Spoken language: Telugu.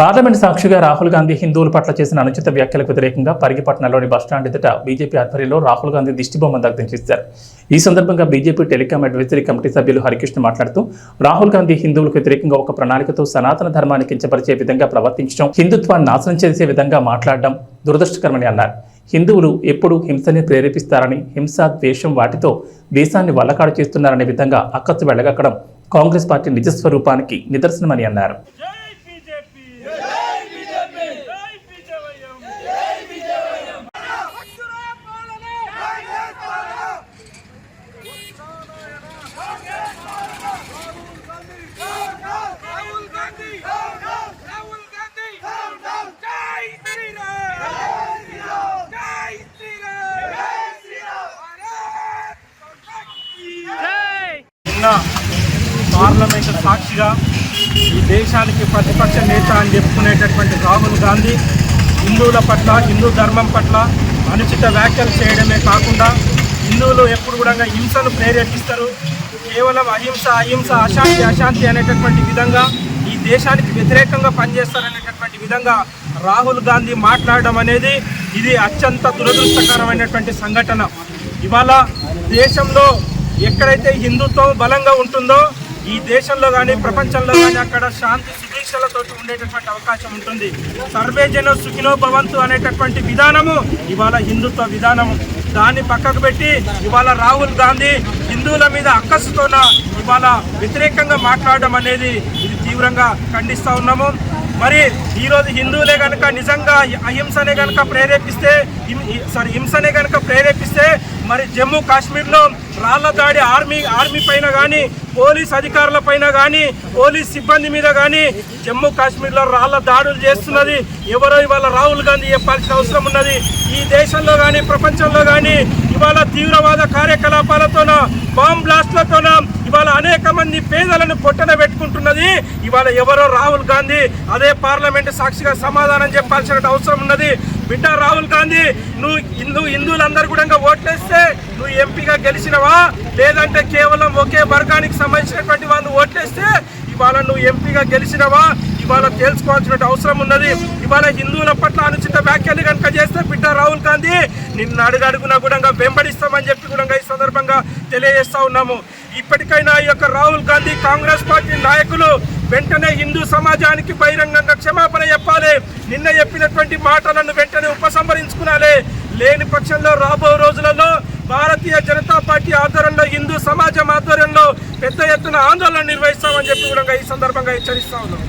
పార్లమెంట్ సాక్షిగా రాహుల్ గాంధీ హిందువుల పట్ల చేసిన అనుచిత వ్యాఖ్యలకు వ్యతిరేకంగా పరిగిపట్నంలోని బస్టాండ్ ఎదుట బీజేపీ ఆధ్వర్యంలో రాహుల్ గాంధీ దిష్టిబొమ్మ దగ్ధం చేశారు. ఈ సందర్భంగా బీజేపీ టెలికాం అడ్వైజరీ కమిటీ సభ్యులు హరికృష్ణ మాట్లాడుతూ రాహుల్ గాంధీ హిందువులకు వ్యతిరేకంగా ఒక ప్రణాళికతో సనాతన ధర్మాన్ని కించపరిచే విధంగా ప్రవర్తించడం హిందుత్వాన్ని నాశనం చేసే విధంగా మాట్లాడడం దురదృష్టకరమని అన్నారు. హిందువులు ఎప్పుడు హింసని ప్రేరేపిస్తారని హింస ద్వేషం వాటితో దేశాన్ని వల్లకాడు చేస్తున్నారనే విధంగా అక్కసు వెళ్ళగక్కడం కాంగ్రెస్ పార్టీ నిజస్వరూపానికి నిదర్శనమని అన్నారు. పార్లమెంటు సాక్షిగా ఈ దేశానికి ప్రతిపక్ష నేత అని చెప్పుకునేటటువంటి రాహుల్ గాంధీ హిందువుల పట్ల హిందూ ధర్మం పట్ల అనుచిత వ్యాఖ్యలు చేయడమే కాకుండా హిందువులు ఎప్పుడు కూడా హింసను ప్రేరేపిస్తారు. కేవలం అహింస అహింస అశాంతి అశాంతి అనేటటువంటి విధంగా ఈ దేశానికి వ్యతిరేకంగా పనిచేస్తారనేటటువంటి విధంగా రాహుల్ గాంధీ మాట్లాడడం అనేది ఇది అత్యంత దురదృష్టకరమైనటువంటి సంఘటన. ఇవాళ దేశంలో ఎక్కడైతే హిందుత్వం బలంగా ఉంటుందో ఈ దేశంలో కానీ ప్రపంచంలో కానీ అక్కడ శాంతి సుదీక్షలతో ఉండేటటువంటి అవకాశం ఉంటుంది. సర్వే జన సుఖినో భవంతు అనేటటువంటి విధానము ఇవాళ హిందుత్వ విధానము. దాన్ని పక్కకు పెట్టి ఇవాళ రాహుల్ గాంధీ హిందువుల మీద అక్కసుతోన ఇవాళ వ్యతిరేకంగా మాట్లాడడం అనేది ఇది తీవ్రంగా ఖండిస్తూ ఉన్నాము. మరి ఈరోజు హిందువులే కనుక నిజంగా అహింసనే కనుక ప్రేరేపిస్తే హిం- సారీ హింసనే కనుక ప్రేరేపిస్తే మరి జమ్మూ కాశ్మీర్లో రాళ్ళ దాడి ఆర్మీ ఆర్మీ పైన కానీ పోలీస్ అధికారుల పైన కానీ పోలీస్ సిబ్బంది మీద కానీ జమ్మూ కాశ్మీర్లో రాళ్ళ దాడులు చేస్తున్నది. ఎవరో ఇవాళ రాహుల్ గాంధీ చెప్పాల్సిన అవసరం ఉన్నది. ఈ దేశంలో కానీ ప్రపంచంలో కానీ ఇవాళ తీవ్రవాద కార్యకలాపాలతోన బాంబ్ బ్లాస్ట్లతోన ఇవాళ అనేక మంది పేదలను పొట్టన పెట్టుకుంటున్నది. ఇవాళ ఎవరో రాహుల్ గాంధీ అదే పార్లమెంట్ సాక్షిగా సమాధానం చెప్పాల్సిన అవసరం ఉన్నది. బిడ్డ రాహుల్ గాంధీ నువ్వు హిందూ హిందువులందరూ కూడా ఓట్లేస్తే నువ్వు ఎంపీగా గెలిచినవా? లేదంటే కేవలం ఒకే వర్గానికి సంబంధించినటువంటి వాళ్ళు ఓట్లేస్తే ఇవాళ నువ్వు ఎంపీగా గెలిచినవా? ఇవాళ తేల్చుకోవాల్సిన అవసరం ఉన్నది. ఇవాళ హిందువుల పట్ల అనుచిత వ్యాఖ్యలు కనుక చేస్తే బిడ్డ రాహుల్ గాంధీ నిన్ను అడుగడుగునా కూడా వెంబడిస్తామని చెప్పి కూడా ఈ సందర్భంగా తెలియజేస్తా ఉన్నాము. ఇప్పటికైనా ఈ యొక్క రాహుల్ గాంధీ కాంగ్రెస్ పార్టీ నాయకులు వెంటనే హిందూ సమాజానికి బహిరంగంగా క్షమాపణ చెప్పాలి. నిన్న చెప్పినటువంటి మాటలను వెంటనే ఉపసంహరించుకునాలి. లేని పక్షంలో రాబో రోజులలో భారతీయ జనతా పార్టీ ఆధ్వర్యంలో హిందూ సమాజం ఆధ్వర్యంలో పెద్ద ఎత్తున ఆందోళన నిర్వహిస్తామని చెప్పి కూడా ఈ సందర్భంగా హెచ్చరిస్తా ఉన్నాం.